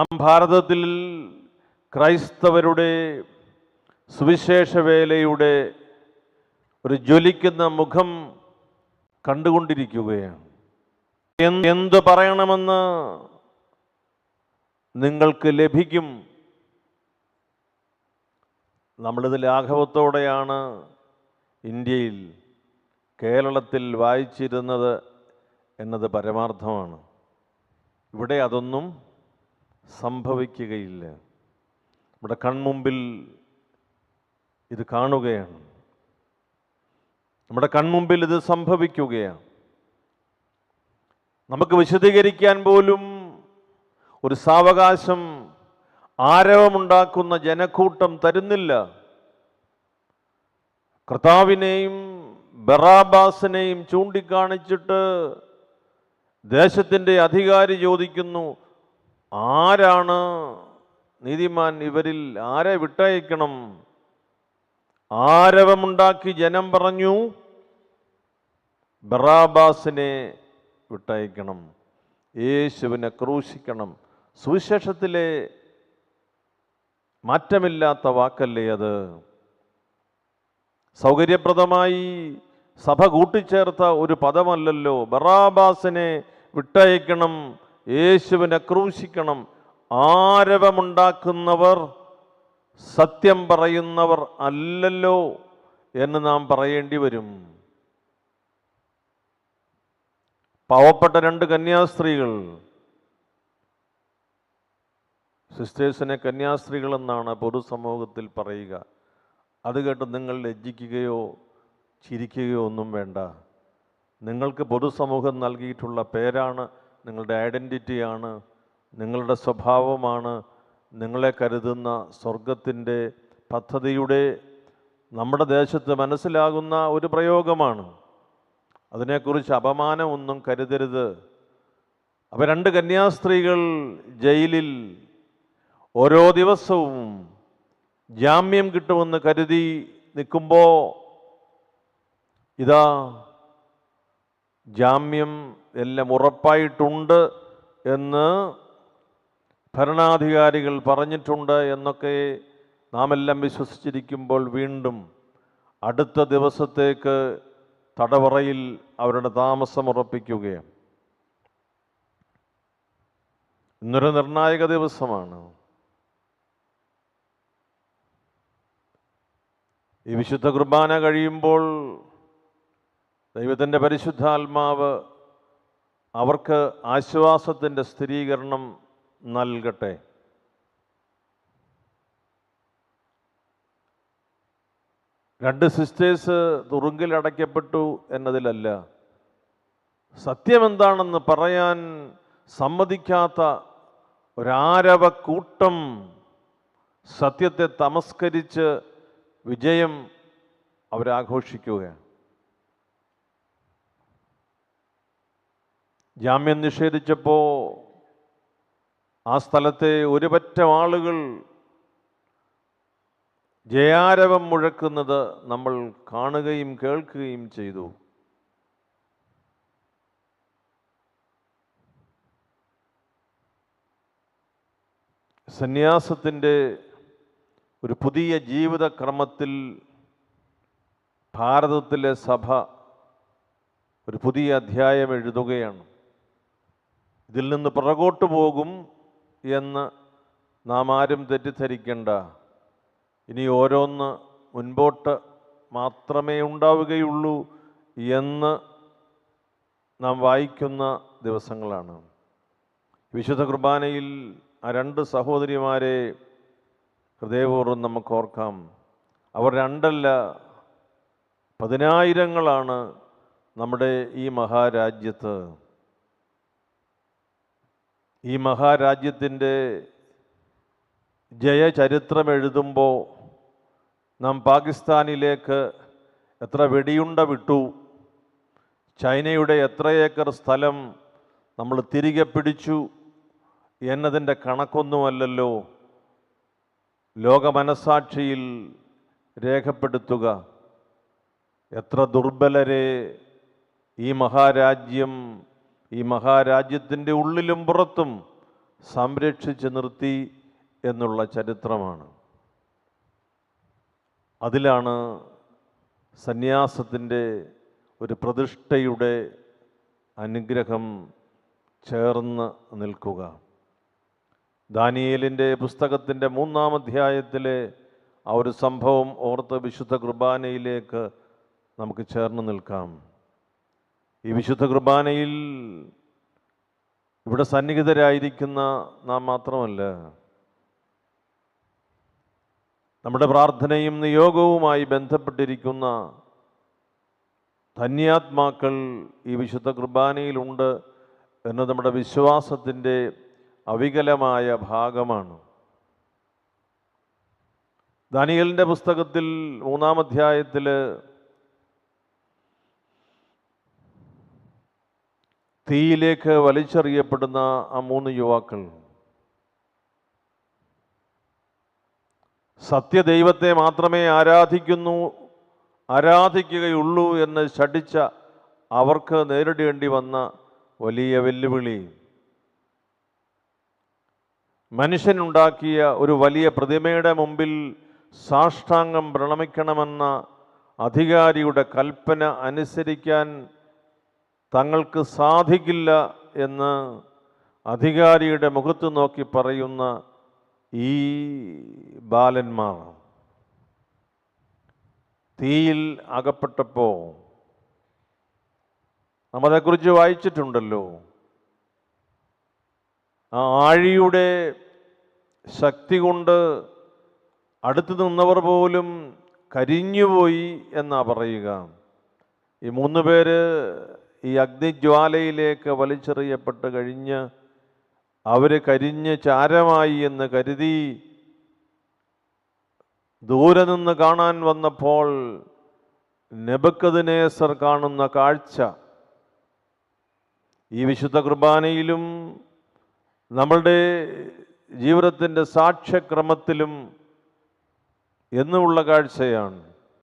നാം ഭാരതത്തിൽ ക്രൈസ്തവരുടെ സുവിശേഷ വേലയുടെ ഒരു ജ്വലിക്കുന്ന മുഖം കണ്ടുകൊണ്ടിരിക്കുകയാണ്. എന്ത് പറയണമെന്ന് നിങ്ങൾക്ക് ലഭിക്കും. നമ്മളിത് ലാഘവത്തോടെയാണ് ഇന്ത്യയിൽ കേരളത്തിൽ വായിച്ചിരുന്നത് എന്നത് പരമാർത്ഥമാണ്. ഇവിടെ അതൊന്നും സംഭവിക്കുകയില്ല. നമ്മുടെ കൺമുമ്പിൽ ഇത് കാണുകയാണ്. നമ്മുടെ കൺമുമ്പിൽ ഇത് സംഭവിക്കുകയാണ്. നമുക്ക് വിശദീകരിക്കാൻ പോലും ഒരു സാവകാശം ആരവമുണ്ടാക്കുന്ന ജനക്കൂട്ടം തരുന്നില്ല. കർത്താവിനെയും ബറാബാസിനെയും ചൂണ്ടിക്കാണിച്ചിട്ട് ദേശത്തിന്റെ അധികാരി ചോദിക്കുന്നു ആരാണ് നീതിമാൻ ഇവരിൽ ആരെ വിട്ടയക്കണം? ആരവമുണ്ടാക്കി ജനം പറഞ്ഞു ബറാബാസിനെ വിട്ടയക്കണം യേശുവിനെ ക്രൂശിക്കണം. സുവിശേഷത്തിലെ മാറ്റമില്ലാത്ത വാക്കല്ലേ അത്? സൗകര്യപ്രദമായി സഭ കൂട്ടിച്ചേർത്ത ഒരു പദമല്ലല്ലോ. ബറാബാസിനെ വിട്ടയക്കണം. യേശുവിനെ ക്രൂശിക്കണം. ആരവമുണ്ടാക്കുന്നവർ സത്യം പറയുന്നവർ അല്ലല്ലോ എന്ന് നാം പറയേണ്ടി വരും. പാവപ്പെട്ട രണ്ട് കന്യാസ്ത്രീകൾ. സിസ്റ്റേഴ്സിനെ കന്യാസ്ത്രീകൾ എന്നാണ് പൊതുസമൂഹത്തിൽ പറയുക. അത് കേട്ട് നിങ്ങൾ ലജ്ജിക്കുകയോ ചിരിക്കുകയോ ഒന്നും വേണ്ട. നിങ്ങൾക്ക് പൊതുസമൂഹം നൽകിയിട്ടുള്ള പേരാണ് നിങ്ങളുടെ ഐഡന്റിറ്റിയാണ് നിങ്ങളുടെ സ്വഭാവമാണ് നിങ്ങളെ കരുതുന്ന സ്വർഗത്തിന്റെ പദ്ധതിയുടെ നമ്മുടെ ദേശത്ത് മനസ്സിലാകുന്ന ഒരു പ്രയോഗമാണ്. അതിനെക്കുറിച്ച് അപമാനമൊന്നും കരുതരുത്. അപ്പോൾ രണ്ട് കന്യാസ്ത്രീകൾ ജയിലിൽ ഓരോ ദിവസവും ജാമ്യം കിട്ടുമെന്ന് കരുതി നിൽക്കുമ്പോൾ ഇതാ ജാമ്യം എല്ലാം ഉറപ്പായിട്ടുണ്ട് എന്ന് ഭരണാധികാരികൾ പറഞ്ഞിട്ടുണ്ട് എന്നൊക്കെ നാം എല്ലാം വിശ്വസിച്ചിരിക്കുമ്പോൾ വീണ്ടും അടുത്ത ദിവസത്തേക്ക് തടവറയിൽ അവരുടെ താമസം ഉറപ്പിക്കുകയാണ്. ഇന്നൊരു നിർണായക ദിവസമാണ്. ഈ വിശുദ്ധ കുർബാന കഴിയുമ്പോൾ ദൈവത്തിന്റെ പരിശുദ്ധാത്മാവ് അവർക്ക് ആശ്വാസത്തിന്റെ സ്ഥിരീകരണം നൽകട്ടെ. രണ്ട് സിസ്റ്റേഴ്സ് തുറുങ്കിൽ അടയ്ക്കപ്പെട്ടു എന്നതിലല്ല. സത്യമെന്താണെന്ന് പറയാൻ സമ്മതിക്കാത്ത ഒരാരവക്കൂട്ടം സത്യത്തെ തമസ്കരിച്ച് വിജയം അവരാഘോഷിക്കുകയാണ്. ജാമ്യം നിഷേധിച്ചപ്പോൾ ആ സ്ഥലത്തെ ഒരു പറ്റം ആളുകൾ ജയാരവം മുഴക്കുന്നത് നമ്മൾ കാണുകയും കേൾക്കുകയും ചെയ്തു. സന്യാസത്തിന്റെ ഒരു പുതിയ ജീവിതക്രമത്തിൽ ഭാരതത്തിലെ സഭ ഒരു പുതിയ അധ്യായം എഴുതുകയാണ്. ഇതിൽ നിന്ന് പുറകോട്ട് പോകും എന്ന് നാം ആരും തെറ്റിദ്ധരിക്കേണ്ട. ഇനി ഓരോന്ന് മുൻപോട്ട് മാത്രമേ ഉണ്ടാവുകയുള്ളൂ എന്ന് നാം വായിക്കുന്ന ദിവസങ്ങളാണ്. വിശുദ്ധ കുർബാനയിൽ ആ രണ്ട് സഹോദരിമാരെ ഹൃദയപൂർവം നമുക്ക് ഓർക്കാം. അവർ രണ്ടല്ല പതിനായിരങ്ങളാണ് നമ്മുടെ ഈ മഹാരാജ്യത്ത്. ഈ മഹാരാജ്യത്തിന്റെ ജയചരിത്രം എഴുതുമ്പോൾ നാം പാകിസ്ഥാനിലേക്ക് എത്ര വെടിയുണ്ട വിട്ടു. ചൈനയുടെ എത്ര ഏക്കർ സ്ഥലം നമ്മൾ തിരികെ പിടിച്ചു എന്നതിന്റെ കണക്കൊന്നുമല്ലല്ലോ. ലോകമനസാക്ഷിയിൽ രേഖപ്പെടുത്തുക. എത്ര ദുർബലരെ ഈ മഹാരാജ്യം ഈ മഹാരാജ്യത്തിന്റെ ഉള്ളിലും പുറത്തും സംരക്ഷിച്ച് നിർത്തി എന്നുള്ള ചരിത്രമാണ്. അതിലാണ് സന്യാസത്തിന്റെ ഒരു പ്രതിഷ്ഠയുടെ അനുഗ്രഹം ചേർന്ന് നിൽക്കുക. ദാനിയേലിന്റെ പുസ്തകത്തിന്റെ മൂന്നാം അധ്യായത്തിലെ ആ ഒരു സംഭവം ഓർത്ത് വിശുദ്ധ കുർബാനയിലേക്ക് നമുക്ക് ചേർന്ന് നിൽക്കാം. ഈ വിശുദ്ധ കുർബാനയിൽ ഇവിടെ സന്നിഹിതരായിരിക്കുന്ന നാം മാത്രമല്ല നമ്മുടെ പ്രാർത്ഥനയും നിയോഗവുമായി ബന്ധപ്പെട്ടിരിക്കുന്ന ധന്യാത്മാക്കൾ ഈ വിശുദ്ധ കുർബാനയിലുണ്ട് എന്ന് നമ്മുടെ വിശ്വാസത്തിന്റെ അവികലമായ ഭാഗമാണ്. ദാനിയലിന്റെ പുസ്തകത്തിൽ മൂന്നാം അധ്യായത്തിൽ തീയിലേക്ക് വലിച്ചെറിയപ്പെടുന്ന ആ മൂന്ന് യുവാക്കൾ. സത്യദൈവത്തെ മാത്രമേ ആരാധിക്കുന്നു ആരാധിക്കുകയുള്ളൂ എന്ന് ശഠിച്ച അവർക്ക് നേരിടേണ്ടി വന്ന വലിയ വെല്ലുവിളി. മനുഷ്യനുണ്ടാക്കിയ ഒരു വലിയ പ്രതിമയുടെ മുമ്പിൽ സാഷ്ടാംഗം പ്രണമിക്കണമെന്ന അധികാരിയുടെ കൽപ്പന അനുസരിക്കാൻ തങ്ങൾക്ക് സാധിക്കില്ല എന്ന് അധികാരിയുടെ മുഖത്ത് നോക്കി പറയുന്ന ഈ ബാലന്മാർ. തീയിൽ അകപ്പെട്ടപ്പോൾ നാം വായിച്ചിട്ടുണ്ടല്ലോ. ആ ആഴിയുടെ ശക്തി കൊണ്ട് അടുത്ത് നിന്നവർ പോലും കരിഞ്ഞുപോയി എന്നാ പറയുക. ഈ മൂന്ന് പേര് ഈ അഗ്നിജ്വാലയിലേക്ക് വലിച്ചെറിയപ്പെട്ട് കഴിഞ്ഞ് അവർ കരിഞ്ഞ് ചാരമായി എന്ന് കരുതി ദൂരെ നിന്ന് കാണാൻ വന്നപ്പോൾ നെബക്കതിനേസർ കാണുന്ന കാഴ്ച. ഈ വിശുദ്ധ കുർബാനയിലും നമ്മളുടെ ജീവിതത്തിന്റെ സാക്ഷ്യക്രമത്തിലും എന്നുമുള്ള കാഴ്ചയാണ്.